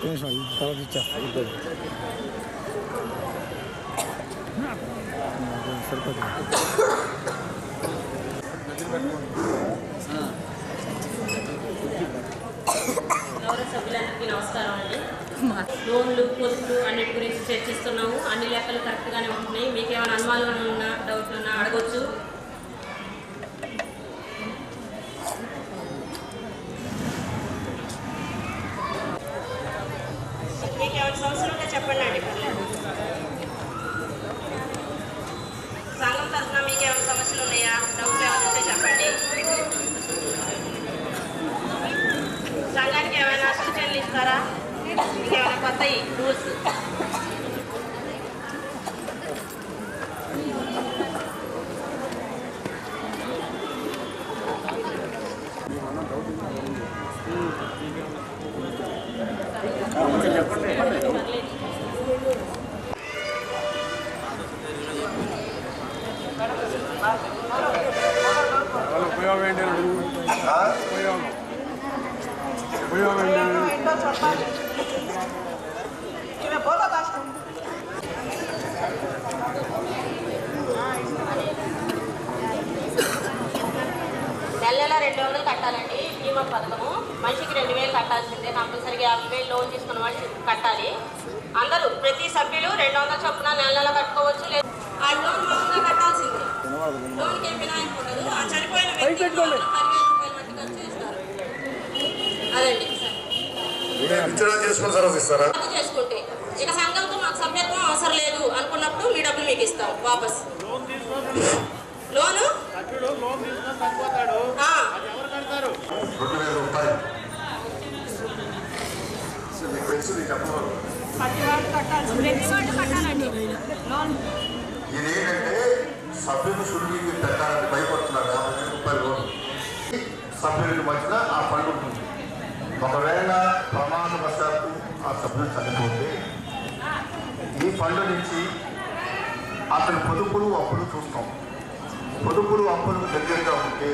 ఒక్క నిమిషం ఇది తర్వాత ఇచ్చేస్తా ఇద్దరు సరిపోతుంది గౌరవ సభ్యులందరికీ నమస్కారం అండి. లోన్లు పొదుపులు అన్నిటి గురించి చర్చిస్తున్నాము. అన్ని లెక్కలు కరెక్ట్గానే ఉంటున్నాయి. మీకు ఏమైనా అనుమానాలు ఉన్నా డౌట్లు ఉన్నా అడగొచ్చు. నాలుగు సంవత్సరాలుగా ఉంటే చెప్పండి అండి. పర్లేదు సంఘం తరఫున మీకు ఏమైనా సమస్యలు ఉన్నాయా? డౌట్లు ఏమైనా ఉంటే చెప్పండి. సంఘానికి ఏమైనా సూచనలు ఇస్తారా? మీకు ఏమైనా కొత్త రూల్స్? ఉపయోగం ఏంటి ఉపయోగం ఉపయోగం నెల రెండు వందలు కట్టాలండి బీమా పథకము. మనిషికి రెండు వేలు కట్టాల్సిందే కంపల్సరీగా యాభై వేలు లోన్ తీసుకున్న వాళ్ళు కట్టాలి. అందరూ ప్రతి సభ్యులు రెండు వందల చొప్పున నెల నెల కట్టుకోవచ్చు లేదు ఆ లోన్ మామూలుగా కట్టాల్సిందే లోన్కి ఏం మినహాయింపు ఉండదు ఆ చనిపోయిన వ్యక్తి పదివేల రూపాయలు మట్టుకు వచ్చి ఇస్తారు అదండి విత్డ్రా చేసుకుని తర్వాత ఇస్తారా? చేసుకుంటే. ఇక సంఘంతో మాకు సభ్యత్వం అవసరం లేదు అనుకున్నప్పుడు మీ డబ్బులు మీకు ఇస్తాం వాపస్. లోను ఆ, సభ్యులు షుడ్డింగ్ పెట్టాలని భయపడుతున్నారు యాభై వేల రూపాయలు లోన్ సభ్యులకు మధ్యన ఆ ఫండ్ ఉంటుంది. ఒకవేళ ప్రమాదవశాత్తు ఆ సభ్యులు చనిపోతే ఈ ఫండ్ నుంచి అతని పొదుపులు అప్పులు చూస్తాం. పొదుపులు అప్పులకు దగ్గరగా ఉంటే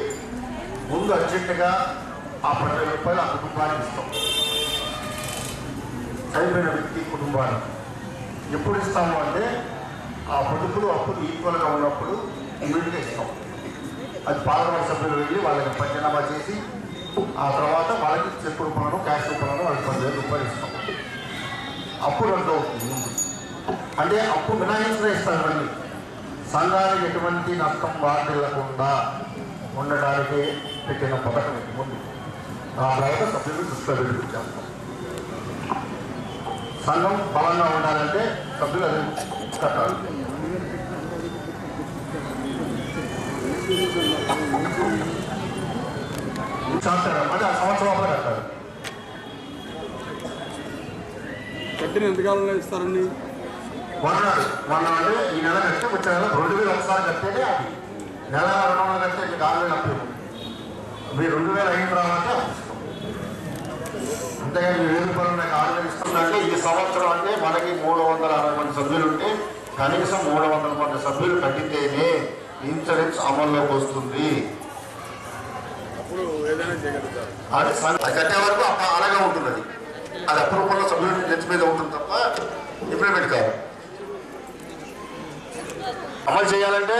ముందు అర్జెంటుగా ఆ పదివేల రూపాయలు ఆ కుటుంబానికి ఇస్తాం. చనిపోయిన వ్యక్తి కుటుంబానికి. ఎప్పుడు ఇస్తాము అంటే ఆ పొదుపులు అప్పులు ఈక్వల్గా ఉన్నప్పుడు ఇమీడియట్గా ఇస్తాం. అది పార్లమెంట్ సభ్యులు వెళ్ళి వాళ్ళకి పంచనామా చేసి ఆ తర్వాత వాళ్ళకి చెక్ రూపంలో క్యాష్ రూపంలో వాళ్ళకి పదివేల రూపాయలు ఇస్తాం. అప్పు రెండు అవుతుంది. అంటే అప్పు మినహాయించిన ఇస్తారు మళ్ళీ. సంఘానికి ఎటువంటి నష్టం వాటిల్లకుండా ఉండడానికి పెట్టిన పథకం ముందు. ఆ తర్వాత సభ్యులు దృష్టిలో చేస్తాం సంఘం బలంగా ఉండాలంటే సభ్యులు అది సంవత్సరం అంటే ఆ సంవత్సరం లోపల కట్టాలి కట్టిన ఎంతకాలంలో ఇస్తారండి? మొన్నాడు వన్ అంటే ఈ నెల కడితే వచ్చే నెల రెండు వేలు ఒకసారి కడితేనే అది నెల రెండు వందలు కడితే మీకు ఆరు వేలు అప్పు మీరు రెండు వేలు అయిన తర్వాత అంతేగాని మీరు ఏడు పనులు నాకు ఆరు వేలు ఇస్తుందంటే ఈ సంవత్సరం అంటే మనకి మూడు వందల అరవై మంది సభ్యులు ఉంటే కనీసం మూడు వందల మంది సభ్యులు కట్టితేనే ఇన్సూరెన్స్ అమల్లోకి వస్తుంది. అప్పుడు ఏదైనా చేయగలుగుతారు. అది కట్టే వరకు అలాగే ఉంటుంది అది అది అప్రూపంలో సభ్యుల నెత్తి మీద ఉంటుంది తప్ప ఇంప్లిమెంట్ కాదు. అమలు చేయాలంటే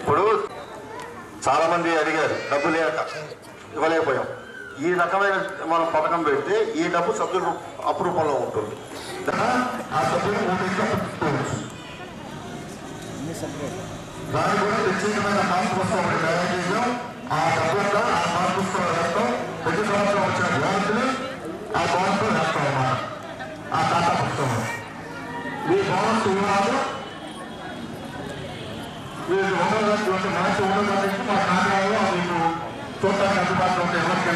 ఇప్పుడు చాలా మంది అడిగారు డబ్బు లేక ఇవ్వలేకపోయాం. ఈ రకమైన మనం పథకం పెడితే ఈ డబ్బు సభ్యులు అప్రూపంలో ఉంటుంది. ఆ సభ్యులు. దాని కూడా తయారు ఆ ఆ ప్రతి సంవత్సరం వచ్చిన ఆ అన్నమాట. ఆ ఖాతా పుస్తకం. ఈ బాండ్స్ వివరాలు మీరు ఉండేటువంటి మంచి ఉండడానికి మా ఖాతాలో మీకు చూడటానికి అందుబాటులో ఉంటే ఎవరికి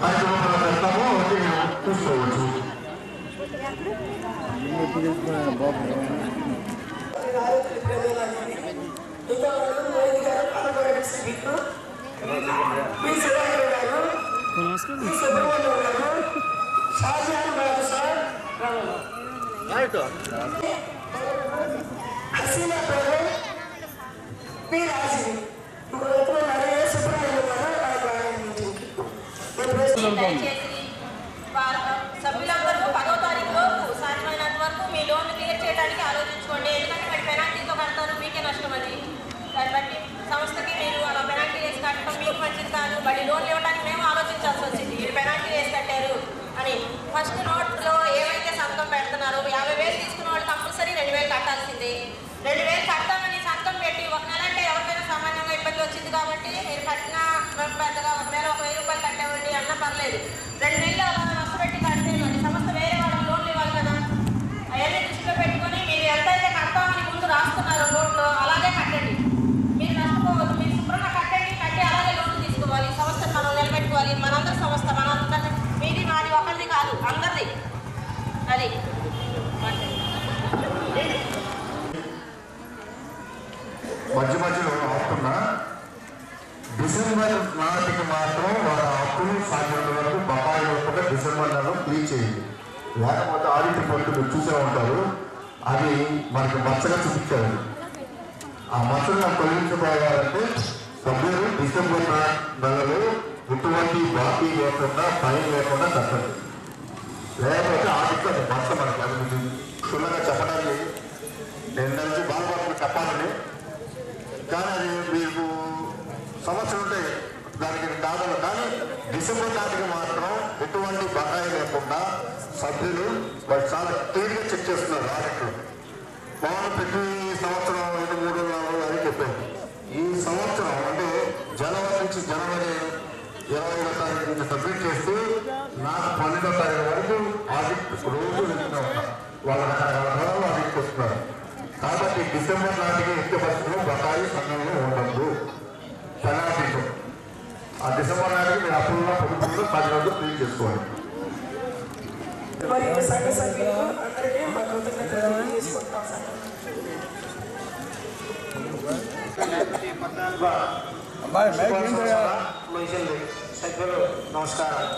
కార్యక్రమంలో హసీనా పేరు పి రాజీ ఇంకో వ్యక్తులు నరేష్ సుబ్రహ్మణ్యం గారు ఫస్ట్ నోట్లో ఏవైతే సంతకం పెడుతున్నారో యాభై వేలు తీసుకున్న వాళ్ళు కంపల్సరీ రెండు వేలు కట్టాల్సిందే. రెండు వేలు కట్టామని సంతకం పెట్టి ఒక నెల అంటే ఎవరికైనా సామాన్యంగా ఇబ్బంది వచ్చింది కాబట్టి మీరు కట్టిన పెద్దగా ఒకవేళ ఒక వెయ్యి రూపాయలు కట్టామండి అన్నా పర్లేదు. రెండు నెలలు అలా నష్టపెట్టి కడితే మరి సంస్థ వేరే వాళ్ళకి లోన్లు ఇవ్వాలి కదా. అవన్నీ దృష్టిలో పెట్టుకొని మీరు ఎంతైతే కడతామని ముందు రాస్తున్నారో లోన్లో అలాగే కట్టండి మీరు నష్టపోవద్దు మీరు శుభ్రంగా కట్టండి కట్టి అలాగే లోన్లు తీసుకోవాలి సంస్థను మనం నిలబెట్టుకోవాలి మనందరి సంస్థ మనందరి మీది మాది ఒకరిది కాదు అందరిది అది మధ్య మధ్యలో ఆపుతున్నా డిసెంబర్ మాత్రం వాళ్ళ అప్పులు సాధ్యమైన వరకు బకాయి లేకుండా డిసెంబర్ నెలలో క్లీన్ చేయండి. లేకపోతే ఆడిట్ రిపోర్ట్ మీరు చూసే ఉంటారు. అది మనకి మచ్చగా చూపించారు ఆ మచ్చగా తొలగించబోయాలంటే సభ్యులు డిసెంబర్ నెలలో ఎటువంటి బాకీ లేకుండా ఫైన్ లేకుండా కట్టండి. లేకపోతే ఆడిట్ మచ్చ మనకి అది మీకు క్షుణ్ణంగా చెప్పడానికి నేను నుంచి బాధపడుతున్న చెప్పాలని. కానీ అది మీకు సంవత్సరం దానికి దాదాపు కానీ డిసెంబర్ నాటికి మాత్రం ఎటువంటి బకాయి లేకుండా సభ్యులు వాళ్ళు చాలా క్లియర్గా చెక్ చేస్తున్నారు ఆడిట్లు. వాళ్ళు ప్రతి సంవత్సరం రెండు మూడు నాలుగు అని చెప్పారు. ఈ సంవత్సరం అంటే జనవరి నుంచి జనవరి ఇరవై ఐదో తారీఖు నుంచి సబ్మిట్ చేస్తూ నాకు పన్నెండో తారీఖు వరకు ఆడిట్ రోజు వెళ్తూనే ఉంటాం వాళ్ళ రకరకాల నెలలు ఆడిట్ వస్తున్నారు కాబట్టి డిసెంబర్ నాటికి ఎట్టి పరిస్థితుల్లో బకాయి సంఘంలో ఆ డిసెంబర్ నాటికి మీరు అప్పుల్లో పొదుపుల్లో పది రోజులు క్లీన్ చేసుకోవాలి. మరియు సంఘ సభ్యులు అందరికీ మా కృతజ్ఞతలు తెలియజేసుకుంటాం సార్. అబ్బాయి మైక్ ఏంటయ్యా ముగిసింది సభ్యులు నమస్కారం.